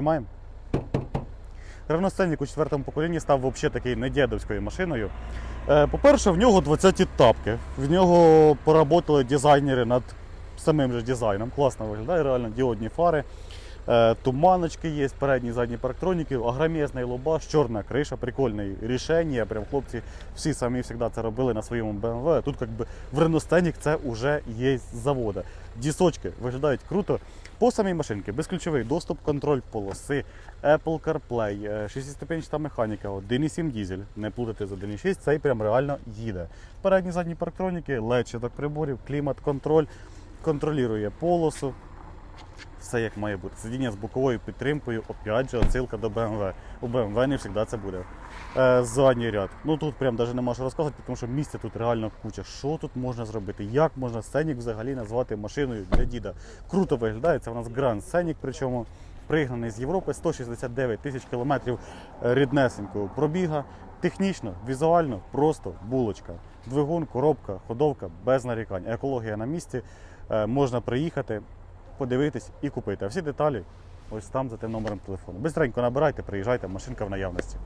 Знімаємо. Scenic у четвертому поколінні став взагалі такою не дідовською машиною. Е, По-перше, в нього 20 тапки. В нього поработали дизайнери над самим же дизайном. Класно виглядає, реально діодні фари. Е, Туманочки є, передні, задні парктроніки, агромезний лобаш, чорна криша, прикольне рішення. Прям хлопці всі самі завжди це робили на своєму BMW. Тут якби в Renault це вже є з завода. Дісочки виглядають круто. По самій машинці безключовий доступ, контроль полоси, Apple CarPlay, е, шестиступенчата механіка, 1.7 дізель, не плутати з 1.6, цей прям реально їде. Передні задні парктроніки, LED приборів, клімат-контроль, контролює полосу. Все як має бути. Сидіння з боковою підтримкою, опять же, отсилка до BMW. У BMW не завжди це буде. Е, задній ряд. Ну тут прям навіть нема що розказувати, тому що місця тут реально куча. Що тут можна зробити? Як можна Сценік взагалі назвати машиною для діда? Круто виглядає. Це у нас Grand Scenic, причому пригнаний з Європи 169 тисяч кілометрів е, ріднесенького пробіга. Технічно, візуально, просто булочка. Двигун, коробка, ходовка без нарікань. Екологія на місці. Е, Можна приїхати, подивитись і купити. А всі деталі ось там за тим номером телефону. Бистренько набирайте, приїжджайте, машинка в наявності.